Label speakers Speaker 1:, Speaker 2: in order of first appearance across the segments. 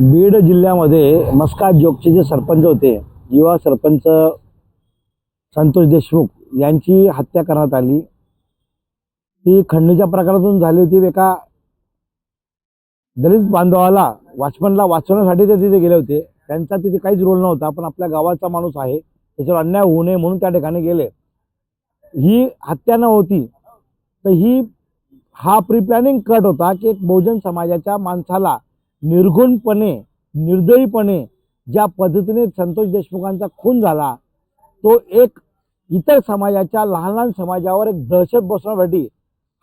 Speaker 1: बीड जिल्ह्यामध्ये मस्का जोगचे जे सरपंच होते युवा सरपंच संतोष देशमुख यांची हत्या करण्यात आली. ती खंडणीच्या प्रकारातून झाली होती एका दलित बांधवाला वाचमनला वाचवण्यासाठी ते तिथे गेले होते. त्यांचा तिथे काहीच रोल नव्हता पण आपल्या गावाचा माणूस आहे त्याच्यावर अन्याय होऊ नये म्हणून त्या ठिकाणी गेले. ही हत्या न होती तर ही हा प्री प्लॅनिंग कट होता की एक बहुजन समाजाच्या माणसाला निर्घुणपणे निर्दयीपणे ज्या पद्धतीने संतोष देशमुखांचा खून झाला तो एक इतर समाजाच्या लहान लहान समाजावर एक दहशत बसवण्यासाठी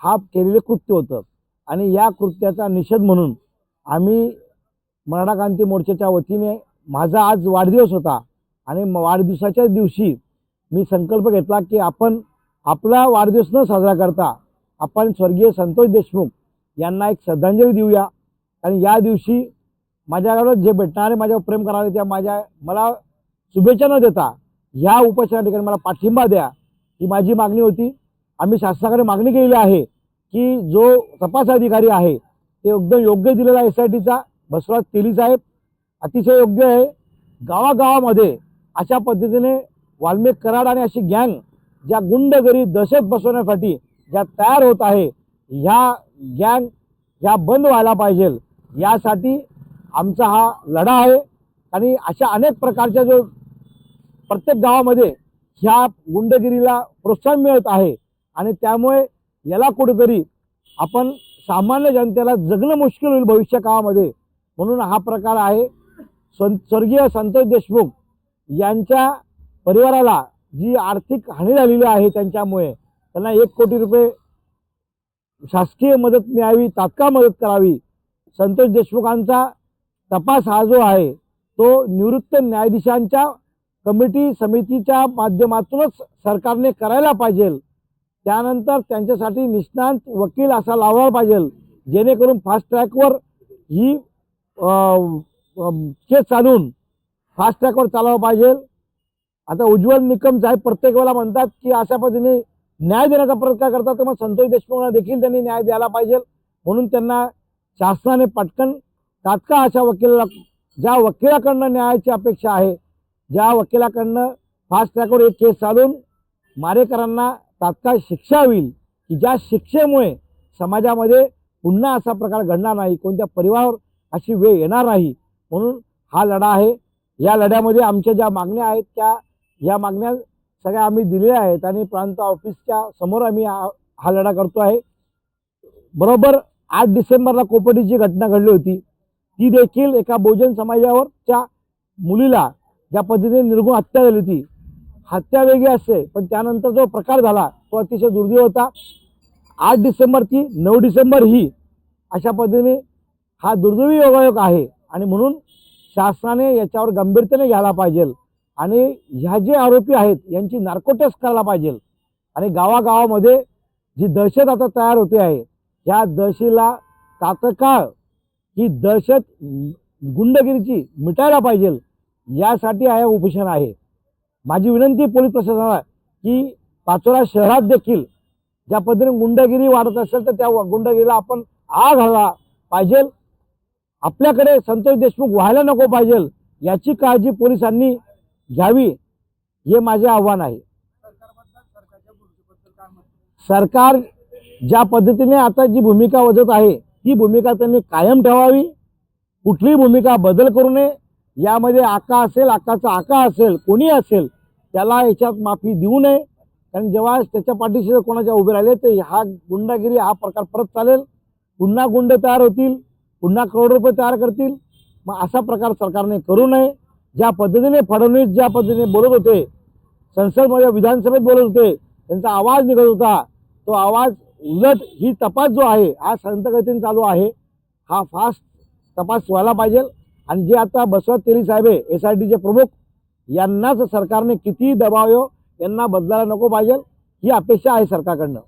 Speaker 1: हा केलेले कृत्य होतं. आणि या कृत्याचा निषेध म्हणून आम्ही मराठा क्रांती मोर्चाच्या वतीने माझा आज वाढदिवस होता. आणि म- वाढदिवसाच्याच दिवशी मी संकल्प घेतला की आपण आपला वाढदिवस न साजरा करता आपण स्वर्गीय संतोष देशमुख यांना एक श्रद्धांजली देऊया. आणि या दिवशी माझ्याकडं जे भेटणारे माझ्यावर प्रेम करणारे त्या माझ्या मला शुभेच्छा न देता ह्या उपोषणा ठिकाणी मला पाठिंबा द्या ही माझी मागणी होती. आम्ही शासनाकडे मागणी केलेली आहे की जो तपास अधिकारी आहे ते एकदम योग्य दिलेला एस आय टीचा बसवराज तेली साहेब अतिशय योग्य आहे. गावागावामध्ये अशा पद्धतीने वाल्मिक कराड आणि अशी गँग ज्या गुंडगरी दहशत बसवण्यासाठी ज्या तयार होत आहे ह्या गँग ह्या बंद व्हायला पाहिजेल यासाठी आमचा हा लढा आहे. आणि अशा अनेक प्रकारच्या जो प्रत्येक गावामध्ये ह्या गुंडगिरीला प्रोत्साहन मिळत आहे. आणि त्यामुळे याला कुठेतरी आपण सामान्य जनतेला जगणं मुश्किल होईल भविष्य काळामध्ये. म्हणून हा प्रकार आहे. सं स्वर्गीय संतोष देशमुख यांच्या परिवाराला जी आर्थिक हानी झालेली आहे त्यांच्यामुळे त्यांना एक कोटी रुपये शासकीय मदत मिळावी तात्काळ मदत करावी संतोष देशमुखांचा तपास हा जो आहे तो निवृत्त न्यायाधीशांच्या कमिटी समितीच्या माध्यमातूनच सरकारने करायला पाहिजे. त्यानंतर त्यांच्यासाठी निष्णांत वकील असा लावायला पाहिजे जेणेकरून फास्ट ट्रॅकवर ही केस चालून फास्ट ट्रॅकवर चालवलं पाहिजे. आता उज्ज्वल निकम साहेब प्रत्येक वेळेला म्हणतात की अशा पद्धतीने न्याय देण्याचा प्रयत्न करतात तर मग संतोष देशमुखांना देखील त्यांनी न्याय द्यायला पाहिजे. म्हणून त्यांना शासनाने पटकन तात्काळ अशा वकिलाला ज्या वकिलाकडनं न्यायाची अपेक्षा आहे ज्या वकिलाकडनं फास्ट ट्रॅकवर एक केस चालून मारेकरांना तात्काळ शिक्षा होईल की ज्या शिक्षेमुळे समाजामध्ये पुन्हा असा प्रकार घडणार नाही कोणत्या परिवारावर अशी वेळ येणार नाही म्हणून हा लढा आहे. या लढ्यामध्ये आमच्या ज्या मागण्या आहेत त्या या मागण्या सगळ्या आम्ही दिलेल्या आहेत आणि प्रांत ऑफिसच्या समोर आम्ही हा हा लढा करतो आहे. बरोबर आठ डिसेंबरला कोपटीची घटना घडली होती. ती देखील एका बहुजन समाजावरच्या मुलीला ज्या पद्धतीने निर्गुण हत्या झाली होती. हत्या वेगळी असते पण त्यानंतर जो प्रकार झाला तो अतिशय दुर्दैव होता. आठ डिसेंबर ती नऊ डिसेंबर ही अशा पद्धतीने हा दुर्दैवी योगायोग आहे आणि म्हणून शासनाने याच्यावर गंभीरतेने घ्यायला पाहिजे आणि ह्या जे आरोपी आहेत यांची नार्को टेस्ट करायला पाहिजे. आणि गावागावामध्ये जी दहशत आता तयार होते आहे ह्या दशेला तात्काळ ही दहशत गुंडगिरीची मिटायला पाहिजे यासाठी हा उपोषण आहे. माझी विनंती पोलीस प्रशासनाला की पाचोरा शहरात देखील ज्या पद्धतीने गुंडगिरी वाढत असेल तर त्या गुंडगिरीला आपण आग घाला पाहिजे. आपल्याकडे संतोष देशमुख व्हायला नको पाहिजे याची काळजी पोलिसांनी घ्यावी हे माझे आव्हान आहे. सरकार ज्या पद्धतीने आता जी भूमिका वजत आहे ती भूमिका त्यांनी कायम ठेवावी. कुठलीही भूमिका बदल करू नये. यामध्ये आका असेल आकाचा आका असेल कोणी असेल त्याला याच्यात माफी देऊ नये. कारण जेव्हा त्याच्या पाठीशी जर कोणाच्या उभे राहिले तर हा गुंडागिरी हा प्रकार परत चालेल. पुन्हा गुंड तयार होतील पुन्हा करोड रुपये तयार करतील. मग असा प्रकार सरकारने करू नये. ज्या पद्धतीने फडणवीस ज्या पद्धतीने बोलत होते संसदमध्ये विधानसभेत बोलत होते त्यांचा आवाज निघत होता. तो आवाज उलट ही तपास जो आहे हा संतगतीने चालू आहे हा फास्ट तपास व्हायला पाहिजे. आणि जे आता बसवत तेरी साहेब आहे एस आय टीचे प्रमुख यांनाच सरकारने किती दबाव यांना बदलायला नको पाहिजे. ही अपेक्षा आहे सरकारकडनं.